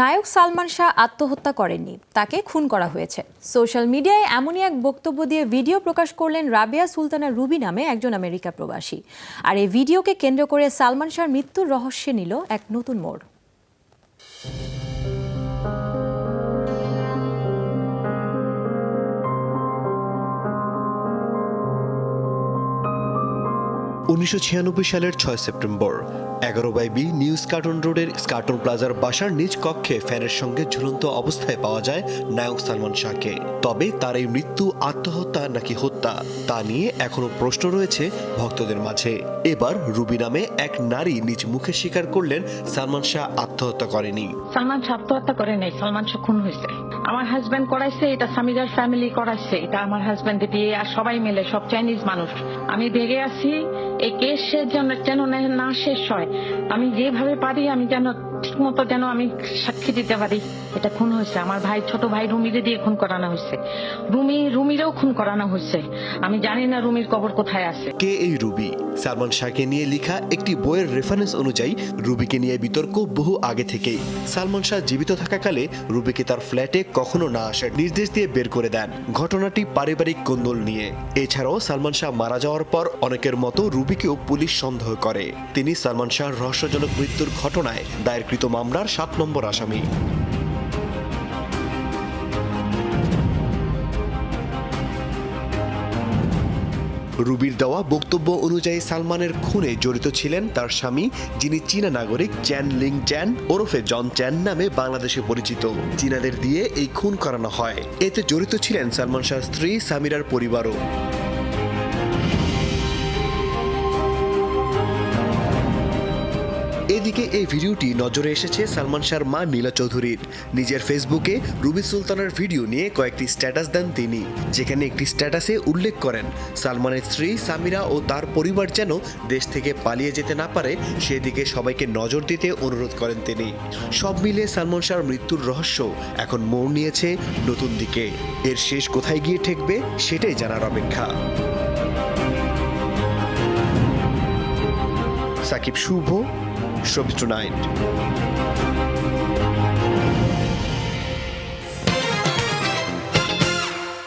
নায়ক সালমান শাহ আত্মহত্যা করেননি, তাকে খুন করা হয়েছে। সোশ্যাল মিডিয়ায় এমনই এক বক্তব্য দিয়ে ভিডিও প্রকাশ করলেন রাবিয়া সুলতানা রুবি নামে একজন আমেরিকা প্রবাসী। আর এই ভিডিওকে কেন্দ্র করে সালমান শাহর মৃত্যুর রহস্যে নিল এক নতুন মোড়। উনিশশো সালের ছয় সেপ্টেম্বর, এগারো বাই বি নিউ স্কাটন রোডের স্কাটন প্লাজার বাসার নিজ কক্ষে ফ্যানের সঙ্গে ঝুলন্ত অবস্থায় পাওয়া যায় নায়ক সালমান শাহকে। তবে তার এই মৃত্যু, আত্মহত্যা নাকি হত্যা, তা নিয়ে এখনও প্রশ্ন রয়েছে ভক্তদের মাঝে। এবার রুবি নামে এক নারী নিজ মুখে স্বীকার করলেন সালমান শাহ আত্মহত্যা করেনি। সালমান শাহ আত্মহত্যা করে নাই সালমান শাহ খুন হয়েছে। আমার হাজব্যান্ড করাইছে, এটা সামিরার ফ্যামিলি করাইছে, এটা আমার হাজবেন্ড দিয়ে আর সবাই মিলে, সব চাইনিজ মানুষ। আমি ভেগে আছি, এই কেসের যেন যেন না শেষ হয়। আমি যেভাবে পারি, আমি যেন ঠিক মতো যেন আমি সাক্ষী দিতে পারি। এটা খুন হয়েছে। আমার ভাই, ছোট ভাই রুমিরে দিয়ে খুন করানো হয়েছে। রুমি, রুমিরেও খুন করানো হয়েছে। আমি জানি না রুমির কবর কোথায় আছে। কে এই রুবি? সালমান শাহকে নিয়ে লেখা একটি বইয়ের রেফারেন্স অনুযায়ী রুবিকে নিয়ে বিতর্ক বহু আগে থেকেই। সালমান শাহ জীবিত থাকাকালে রুবিকে তার ফ্ল্যাটে কখনো না আসার নির্দেশ দিয়ে বের করে দেন ঘটনাটি পারিবারিক কোন্দল নিয়ে। এছাড়াও সালমান শাহ মারা যাওয়ার পর অনেকের মতো রুবিকেও পুলিশ সন্দেহ করে। তিনি সালমান শাহর রহস্যজনক মৃত্যুর ঘটনায় দায়েরকৃত মামলার সাত নম্বর আসামি। রুবির দেওয়া বক্তব্য অনুযায়ী সালমানের খুনে জড়িত ছিলেন তার স্বামী, যিনি চীনা নাগরিক চ্যান লিং চ্যান, ওরফে জন চ্যান নামে বাংলাদেশে পরিচিত। চীনাদের দিয়ে এই খুন করানো হয়। এতে জড়িত ছিলেন সালমান শাহ স্ত্রী সামিরার পরিবারও। এদিকে এই ভিডিওটি নজরে এসেছে সালমান শাহর মা নীলা চৌধুরীর। নিজের ফেসবুকে রুবি সুলতানের ভিডিও নিয়ে কয়েকটি স্ট্যাটাস দেন তিনি, যেখানে একটি স্ট্যাটাসে উল্লেখ করেন, সালমানের স্ত্রী সামিরা ও তার পরিবার যেন দেশ থেকে পালিয়ে যেতে না পারে, সেদিকে সবাইকে নজর দিতে অনুরোধ করেন তিনি। সব মিলে সালমান শাহর মৃত্যুর রহস্য এখন মোড় নিয়েছে নতুন দিকে। এর শেষ কোথায় গিয়ে ঠেকবে সেটাই জানার অপেক্ষা। সাকিব শুভ Shop Tonight.